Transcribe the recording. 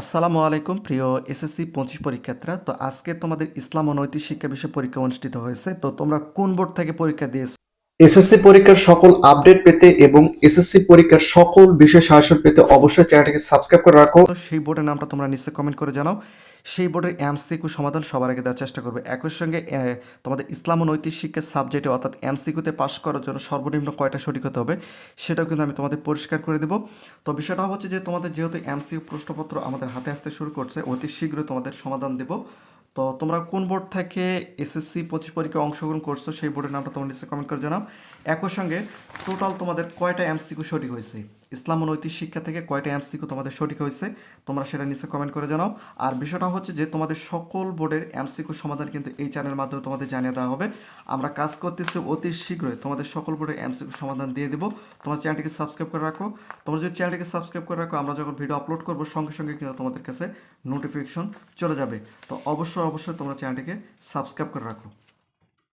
আসসালামু আলাইকুম, প্রিয় এসএসসি পঁচিশ পরীক্ষার্থীরা। তো আজকে তোমাদের ইসলাম ও নৈতিক শিক্ষা বিষয়ে পরীক্ষা অনুষ্ঠিত হয়েছে। তো তোমরা কোন বোর্ড থেকে পরীক্ষা দিয়েছ? এসএসসি পরীক্ষার সকল আপডেট পেতে এবং এসএসসি পরীক্ষার সকল বিষয় সাহায্য পেতে অবশ্যই চ্যানেলটিকে সাবস্ক্রাইব করে রাখো। সেই বোর্ডের নামটা তোমরা নিশ্চয়ই কমেন্ট করে জানাও। সেই বোর্ডের এমসিকিউ সমাধান সবার আগে দেওয়ার চেষ্টা করবে। একই সঙ্গে তোমাদের ইসলাম ও নৈতিক শিক্ষার সাবজেক্টে অর্থাৎ এমসিকিউতে পাশ করার জন্য সর্বনিম্ন কয়টা সঠিক হতে হবে, সেটাও কিন্তু আমি তোমাদের পরিষ্কার করে দেবো। তো বিষয়টা হচ্ছে যে, তোমাদের যেহেতু এমসিকিউ প্রশ্নপত্র আমাদের হাতে আসতে শুরু করছে, অতি শীঘ্রই তোমাদের সমাধান দেব। তো তোমরা কোন বোর্ড থেকে এসএসসি পঁচিশ পরীক্ষায় অংশগ্রহণ করছ সেই বোর্ডের নামটা তোমার নিশ্চয়ই কমেন্ট করে জানাও। একই সঙ্গে টোটাল তোমাদের কয়টা এমসিকিউ সঠিক হয়েছে? ইসলাম ও নৈতিক শিক্ষা থেকে কয়টা এমসিকিউ তোমাদের সঠিক হয়েছে? তোমরা সেটা নিচে কমেন্ট করে জানাও। আর বিষয়টা হচ্ছে যে, তোমাদের সকল বোর্ডের এমসিকিউ সমাধান কিন্তু এই চ্যানেলের মাধ্যমে তোমাদের জানিয়ে দেওয়া হবে। আমরা কাজ করতেছি অতি শীঘ্রই। তোমাদের সকল বোর্ডের এমসিকিউ সমাধান দিয়ে দেবো। তোমার চ্যানেলটিকে সাবস্ক্রাইব করে রাখো। তোমরা যদি চ্যানেলটিকে সাবস্ক্রাইব করে রাখো, আমরা যখন ভিডিও আপলোড করব, সঙ্গে সঙ্গে কিন্তু তোমাদের কাছে নোটিফিকেশন চলে যাবে। তো অবশ্যই অবশ্যই তোমরা চ্যানেলটিকে সাবস্ক্রাইব করে রাখো।